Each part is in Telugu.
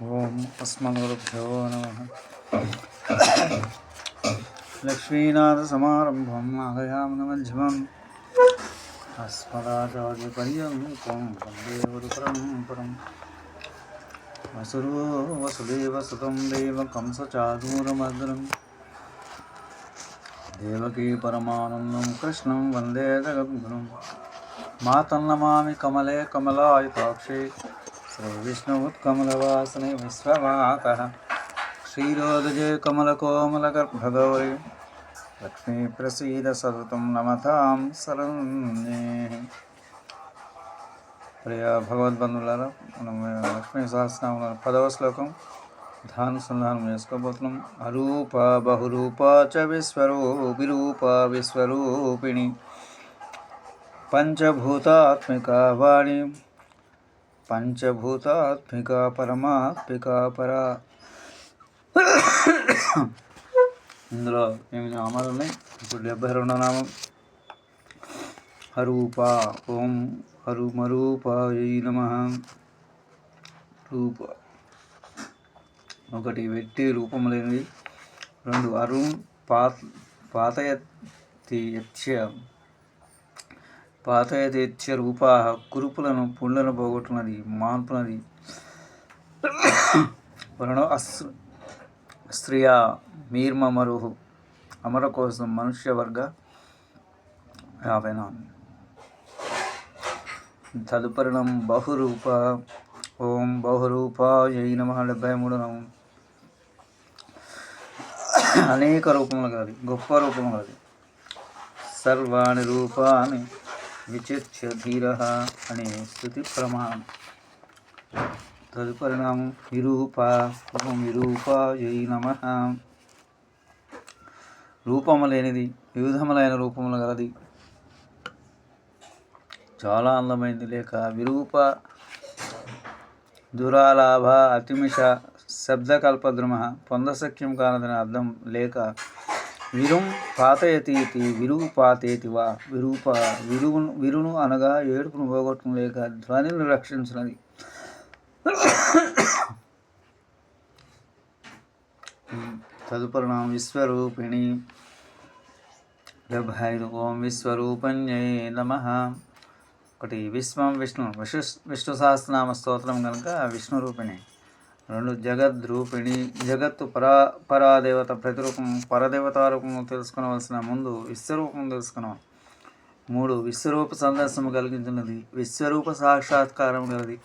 ఓం అస్మద్గురుభ్యో నమ. లక్ష్మీనాథసమారంభం నాగయామనమధ్యమం అస్మదాచార్యపర్యంతం వందే గురుపరంపరం వసురో వసుదేవ సుతం దేవ కంసచాదూరమద్రం దేవకీ పరమానందం కృష్ణం వందే జగద్గురం. మాతన్నమామి కమలే కమలాయుతాక్షే श्रीविष्णुवत्कमलवासने विश्वमातः क्षीरोदजे कमलकोमलगर्भगौरी लक्ष्मीप्रसीद सततं नमतां శరణ్యే ప్రియ భగవద్బంధువులారా మనం లక్ష్మీ సహస్రనామం పదవ శ్లోకం ధ్యానుసంధానం చేసుకోబోతున్నాం అరూప బహురూప చ విశ్వరూపి రూప విశ్వరూపిణి పంచభూతాత్మిక వాణి పంచభూతాత్మికా పరమాత్మికా పర. ఇందులో ఎనిమిది నామాలు ఉన్నాయి? ఇప్పుడు డెబ్బై రెండో నామం. హరూప ఓం హరుమరూపాయ నమ. రూప. ఒకటి వెట్టి రూపం లేనిది. రెండు అరుణ్ పాత పాతయతి యత్య రూపాహ కురుపులను పుండ్లను పోగొట్టున్నది మాన్పునది. వలన అస్ స్త్రియ మీర్మ మరుహు అమర కోసం మనుష్యవర్గ యాభై నాలుగు తదుపరిణం బహురూప ఓం బహురూప జై నమ డెబ్బై మూడు నమం అనేక రూపములు కాదు గొప్ప రూపములు కాదు సర్వాణి రూపాన్ని విచిత్య ధీర అనే స్థుతి ప్రమాణం తదుపరిణామం విరూప ఓం విరూప నమ రూపము లేనిది వివిధములైన రూపములు గలది. చాలా అందమైనది లేక విరూప దురాలాభ అతిమిష శబ్దకల్పద్రుమ పొందశక్యం కానదని అర్థం లేక విరుం పాతయతీతి విరువు పాతేతి వా విరూప విరువును విరును అనగా ఏడుపును పోగొట్టడం లేక ధ్వనిని రక్షించినది. తదుపరిణామం విశ్వరూపిణి డెబ్భై ఐదు ఓం విశ్వరూపణ్యై నమ. ఒకటి విశ్వం విష్ణు విష్ణు విష్ణు సహస్రనామ స్తోత్రం కనుక విష్ణు రూపిణి రెండు జగద్రూపిణి జగత్తు పరా పరాదేవత ప్రతిరూపం పరదేవతా తెలుసుకోవలసిన ముందు విశ్వరూపం తెలుసుకున్నాం. మూడు విశ్వరూప సందర్శనము కలిగించినది. విశ్వరూప సాక్షాత్కారం గలది.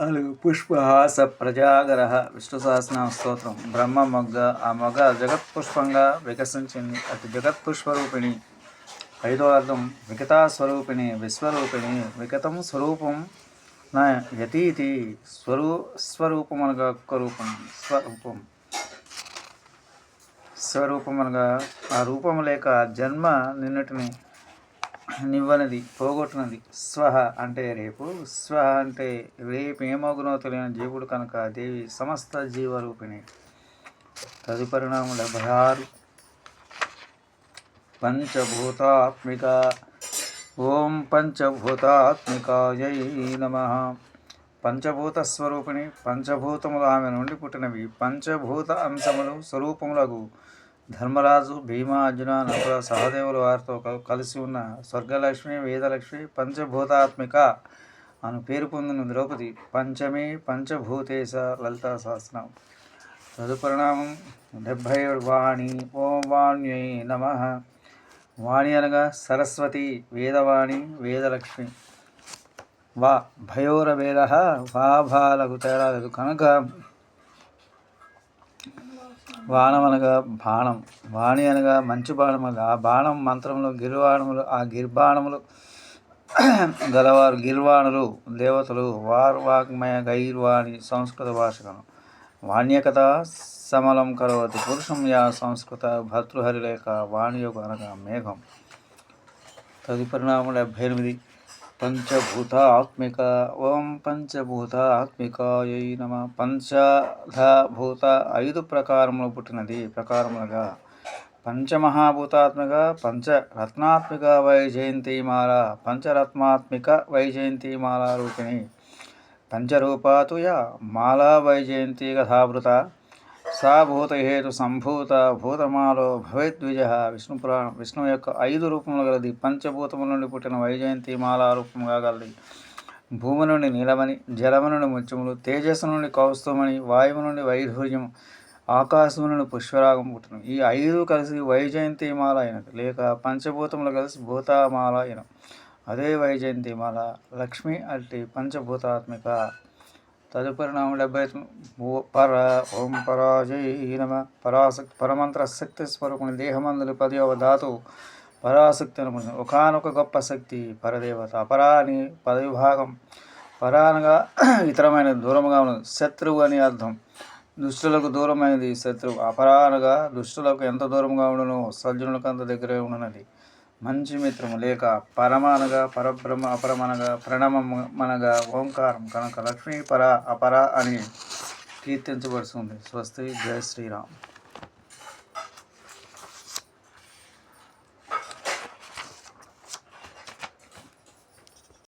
అలాగే పుష్పహాస ప్రజాగర విష్ణు సహస్రనామ స్తోత్రం. బ్రహ్మ మొగ్గ ఆ మొగ్గ జగత్ పుష్పంగా వికసించింది. అటు జగత్ పుష్పరూపిణి. ఐదో అర్థం వికతా స్వరూపిణి విశ్వరూపిణి వికతం స్వరూపం నా యతీతి స్వరూ స్వరూపం అనగా ఒక్క రూపం స్వరూపం. స్వరూపం అనగా ఆ రూపం లేక జన్మ నిన్నటిని నివ్వనది పోగొట్టినది. స్వహ అంటే రేపు స్వహ అంటే రేపు ఏమగునో తెలియని జీవుడు కనుక దేవి సమస్త జీవరూపిణి. తదుపరిణామం డెబ్బై ఆరు పంచభూతాత్మిక ఓం పంచభూతాత్మికాయై నమ. పంచభూత స్వరూపిణి పంచభూతములు ఆమె నుండి పుట్టినవి. పంచభూత అంశములు స్వరూపములకు ధర్మరాజు భీమా అర్జున నకుల సహదేవులు వారితో కలిసి ఉన్న స్వర్గలక్ష్మి వేదలక్ష్మి పంచభూతాత్మిక అను పేరు పొందిన ద్రౌపది పంచమి పంచభూతేశ లలితా సహస్రం. తదుపరిణామం డెబ్భై ఏడు వాణి. ఓం వాణ్యై నమ. వాణి అనగా సరస్వతి వేదవాణి వేదలక్ష్మి. వా భయోర వేద వాభాలకు తేడా లేదు కనుక వాణం అనగా బాణం. వాణి అనగా మంచి బాణం అనగా ఆ బాణం మంత్రములు గిర్వాణములు ఆ గిర్బాణములు గలవారు గిర్వాణులు దేవతలు వారు వాగ్మయ గైర్వాణి సంస్కృత భాషకను. వాణ్యకథ సమలం కరోతి పురుషం యా సంస్కృత భర్తృహరి లేక వాణియోగ అనగా మేఘం. తదుపరిణామం డెబ్భై ఎనిమిది. పంచభూత ఆత్మిక ఓం పంచభూత ఆత్మికాయై నమ. పంచభూత ఐదు ప్రకారములు పుట్టినది. ప్రకారములుగా పంచమహాభూతాత్మిక పంచరత్నాత్మిక వైజయంతిమాల పంచరత్నాత్మిక వైజయంతిమాల రూపిణి. పంచరూపాతు యా మాలా వైజయంతి కథావృత సా భూతహేతు సంభూత భూతమాలో భవేద్విజ విష్ణు పురాణం విష్ణువు యొక్క ఐదు రూపములు గలది పంచభూతముల నుండి పుట్టిన వైజయంతి మాలా రూపముగా గలది. భూమి నుండి నీలమని జలము నుండి ముత్యములు తేజస్సు నుండి కౌస్తుమణి వాయువు నుండి వైఢూర్యము ఆకాశము నుండి పుష్పరాగం పుట్టిన ఈ ఐదు కలిసి వైజయంతి మాల అయినది. లేక పంచభూతములు కలిసి భూతమాల అయిన అదే వైజయంతి మాల. లక్ష్మి అట్టి పంచభూతాత్మిక. తదుపరి నామ డెబ్బై పర ఓం పరాజయ నమ. పరాశక్తి పరమంత్ర శక్తి స్వరూపుని దేహమందులు పదవ ధాతువు పరాశక్తి అనుకుంది ఒకనొక గొప్ప శక్తి పరదేవత. అపరా అని పదవి భాగం పరానగా ఇతరమైన దూరముగా ఉన్నది. శత్రువు అని అర్థం. దుష్టులకు దూరమైనది శత్రువు. అపరానగా దుష్టులకు ఎంత దూరంగా ఉండను సజ్జనులకు అంత దగ్గరే ఉండనది. మంచి మిత్రము లేక పరమానగా పరబ్రహ్మ అపరమనగా ప్రణమనగా ఓంకారం కనుక లక్ష్మీ పర అపర అని కీర్తించబడుతుంది. స్వస్తి జయ శ్రీరామ్.